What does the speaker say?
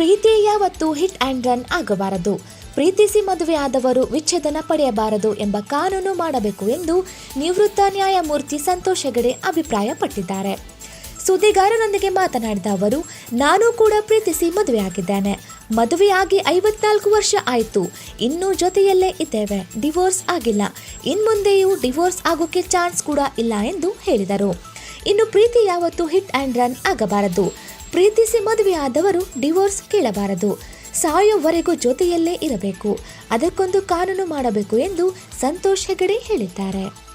ಪ್ರೀತಿ ಯಾವತ್ತೂ hit and run ಆಗಬಾರದು. ಪ್ರೀತಿಸಿ ಮದುವೆಯಾದವರು ವಿಚ್ಛೇದನ ಪಡೆಯಬಾರದು ಎಂಬ ಕಾನೂನು ಮಾಡಬೇಕು ಎಂದು ನಿವೃತ್ತ ನ್ಯಾಯಮೂರ್ತಿ ಸಂತೋಷ್ ಹೆಗಡೆ ಅಭಿಪ್ರಾಯಪಟ್ಟಿದ್ದಾರೆ. ಸುದ್ದಿಗಾರರೊಂದಿಗೆ ಮಾತನಾಡಿದ ಅವರು, ನಾನು ಕೂಡ ಪ್ರೀತಿಸಿ ಮದುವೆಯಾಗಿದ್ದೇನೆ ಮದುವೆಯಾಗಿ ಐವತ್ನಾಲ್ಕು ವರ್ಷ ಆಯಿತು. ಇನ್ನೂ ಜೊತೆಯಲ್ಲೇ ಇದ್ದೇವೆ. ಡಿವೋರ್ಸ್ ಆಗಿಲ್ಲ. ಇನ್ಮುಂದೆಯೂ ಡಿವೋರ್ಸ್ ಆಗೋಕೆ ಚಾನ್ಸ್ ಕೂಡ ಇಲ್ಲ ಎಂದು ಹೇಳಿದರು. ಇನ್ನು ಪ್ರೀತಿ ಯಾವತ್ತೂ ಹಿಟ್ ಆ್ಯಂಡ್ ರನ್ ಆಗಬಾರದು. ಪ್ರೀತಿಸಿ ಮದುವೆಯಾದವರು ಡಿವೋರ್ಸ್ ಕೇಳಬಾರದು. ಸಾಯೋವರೆಗೂ ಜೊತೆಯಲ್ಲೇ ಇರಬೇಕು. ಅದಕ್ಕೊಂದು ಕಾನೂನು ಮಾಡಬೇಕು ಎಂದು ಸಂತೋಷ್ ಹೆಗಡೆ ಹೇಳಿದ್ದಾರೆ.